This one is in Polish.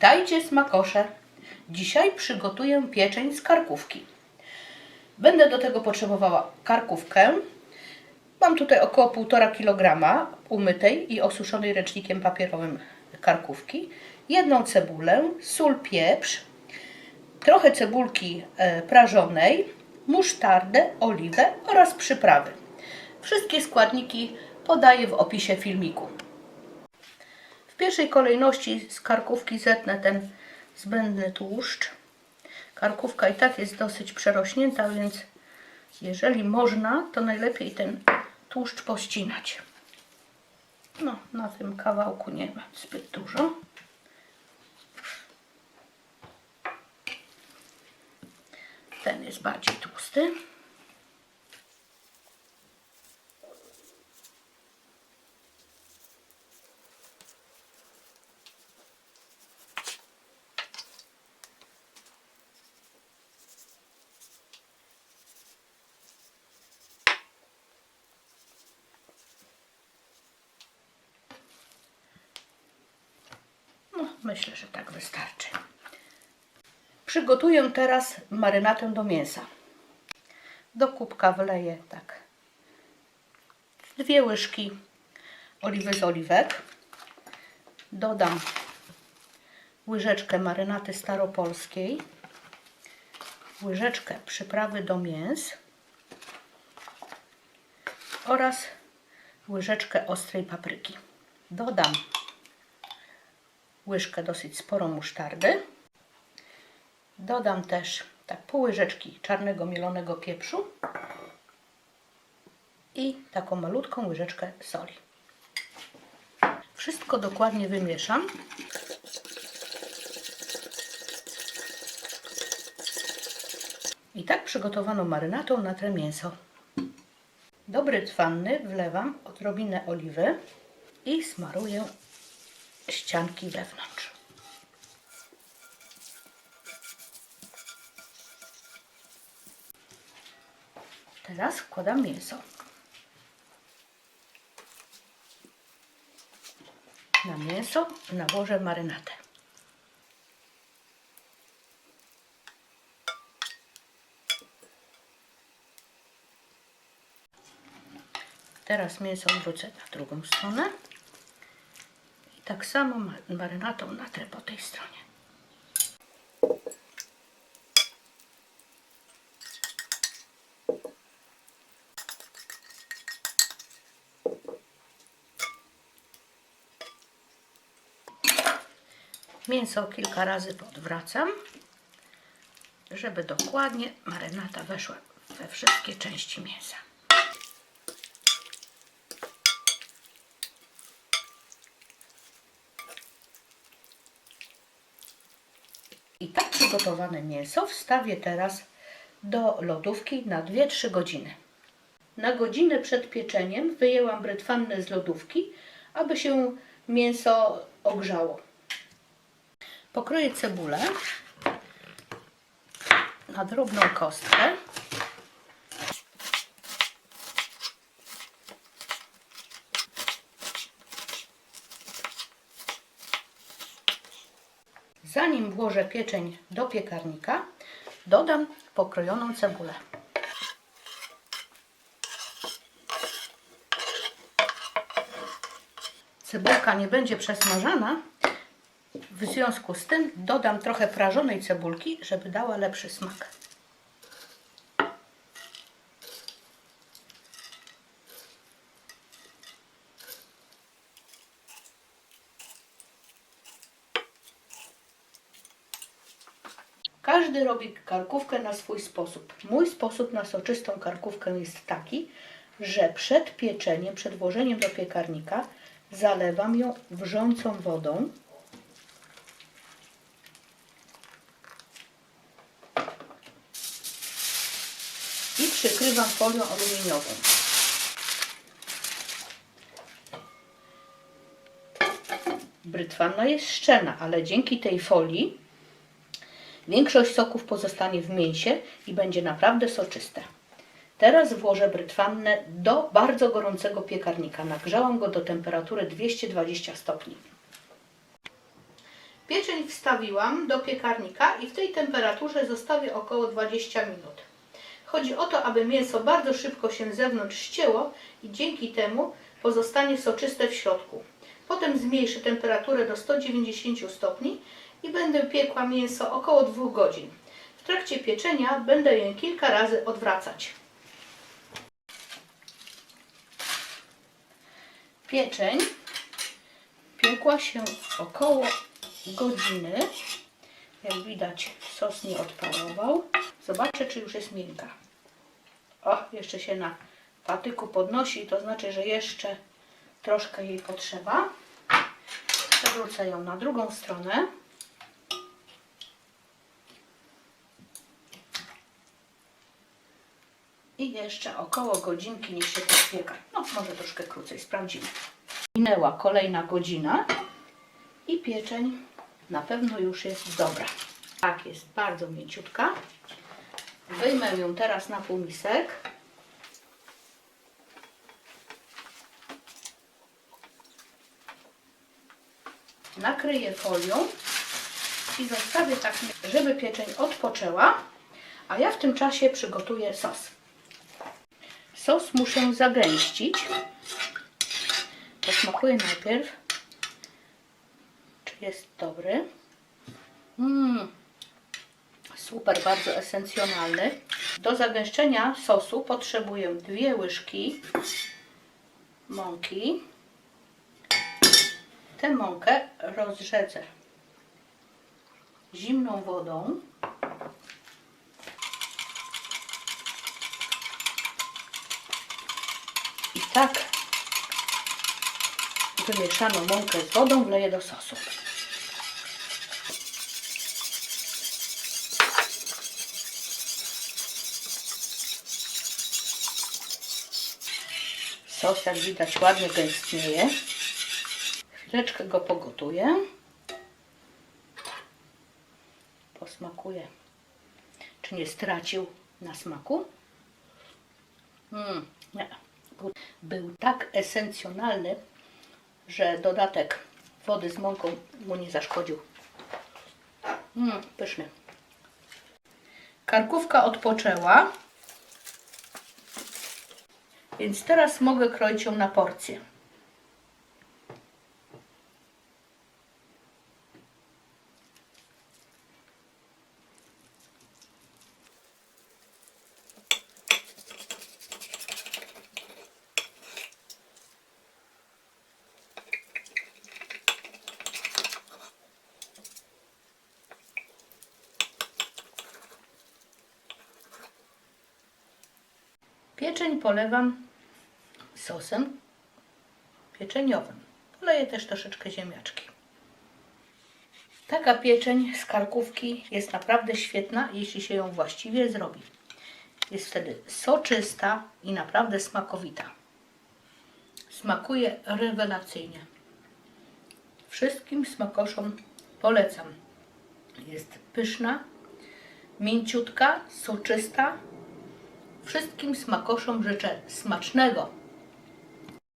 Witajcie smakosze! Dzisiaj przygotuję pieczeń z karkówki. Będę do tego potrzebowała karkówkę. Mam tutaj około 1,5 kg umytej i osuszonej ręcznikiem papierowym karkówki. Jedną cebulę, sól, pieprz, trochę cebulki e, prażonej, musztardę, oliwę oraz przyprawy. Wszystkie składniki podaję w opisie filmiku. Pierwszej kolejności z karkówki zetnę ten zbędny tłuszcz. Karkówka i tak jest dosyć przerośnięta, więc jeżeli można, to najlepiej ten tłuszcz pościnać. No, na tym kawałku nie ma zbyt dużo. Ten jest bardziej tłusty. No, myślę, że tak wystarczy. Przygotuję teraz marynatę do mięsa. Do kubka wleję tak dwie łyżki oliwy z oliwek. Dodam łyżeczkę marynaty staropolskiej, łyżeczkę przyprawy do mięs oraz łyżeczkę ostrej papryki. Dodam łyżkę dosyć sporą musztardy. Dodam też tak pół łyżeczki czarnego mielonego pieprzu i taką malutką łyżeczkę soli. Wszystko dokładnie wymieszam. I tak przygotowaną marynatą natrę mięso. Do brytwanny wlewam odrobinę oliwy i smaruję ścianki wewnątrz. Teraz wkładam mięso. Na mięso nałożę marynatę. Teraz mięso odwrócę na drugą stronę. Tak samo ma- marynatą natrę po tej stronie. Mięso kilka razy podwracam, żeby dokładnie marynata weszła we wszystkie części mięsa. I tak przygotowane mięso wstawię teraz do lodówki na 2-3 godziny. Na godzinę przed pieczeniem wyjęłam brytwannę z lodówki, aby się mięso ogrzało. Pokroję cebulę na drobną kostkę. Zanim włożę pieczeń do piekarnika, dodam pokrojoną cebulę. Cebulka nie będzie przesmażana, w związku z tym dodam trochę prażonej cebulki, żeby dała lepszy smak. Każdy robi karkówkę na swój sposób. Mój sposób na soczystą karkówkę jest taki, że przed pieczeniem, przed włożeniem do piekarnika zalewam ją wrzącą wodą. i przykrywam folią aluminiową. Brytwanna jest szczelna, ale dzięki tej folii większość soków pozostanie w mięsie i będzie naprawdę soczyste. Teraz włożę brytwannę do bardzo gorącego piekarnika. Nagrzałam go do temperatury 220 stopni. Pieczeń wstawiłam do piekarnika i w tej temperaturze zostawię około 20 minut. Chodzi o to, aby mięso bardzo szybko się z zewnątrz ścięło i dzięki temu pozostanie soczyste w środku. Potem zmniejszę temperaturę do 190 stopni i będę piekła mięso około 2 godzin. W trakcie pieczenia będę je kilka razy odwracać. Pieczeń piekła się około godziny. Jak widać, sos nie odparował. Zobaczę, czy już jest miękka. O, jeszcze się na patyku podnosi, to znaczy, że jeszcze troszkę jej potrzeba. Przewrócę ją na drugą stronę. I jeszcze około godzinki niech się podpieka. No, może troszkę krócej, sprawdzimy. Minęła kolejna godzina i pieczeń na pewno już jest dobra. Tak, jest bardzo mięciutka. Wyjmę ją teraz na półmisek. Nakryję folią i zostawię tak, żeby pieczeń odpoczęła, a ja w tym czasie przygotuję sos. Sos muszę zagęścić. Posmakuję najpierw, czy jest dobry. Mmm, super, bardzo esencjonalny. Do zagęszczenia sosu potrzebuję dwie łyżki mąki. Tę mąkę rozrzedzę zimną wodą. Tak wymieszaną mąkę z wodą wleję do sosu. Sos, jak widać, ładnie gęstnieje. Chwileczkę go pogotuję. Posmakuję, czy nie stracił na smaku. Mm, nie. Był- tak esencjonalny, że dodatek wody z mąką mu nie zaszkodził. Mm, pyszny. Karkówka odpoczęła, więc teraz mogę kroić ją na porcje. Pieczeń polewam sosem pieczeniowym. Poleję też troszeczkę ziemniaczki. Taka pieczeń z karkówki jest naprawdę świetna, jeśli się ją właściwie zrobi. Jest wtedy soczysta i naprawdę smakowita. Smakuje rewelacyjnie. Wszystkim smakoszom polecam. Jest pyszna, mięciutka, soczysta, Wszystkim smakoszom życzę smacznego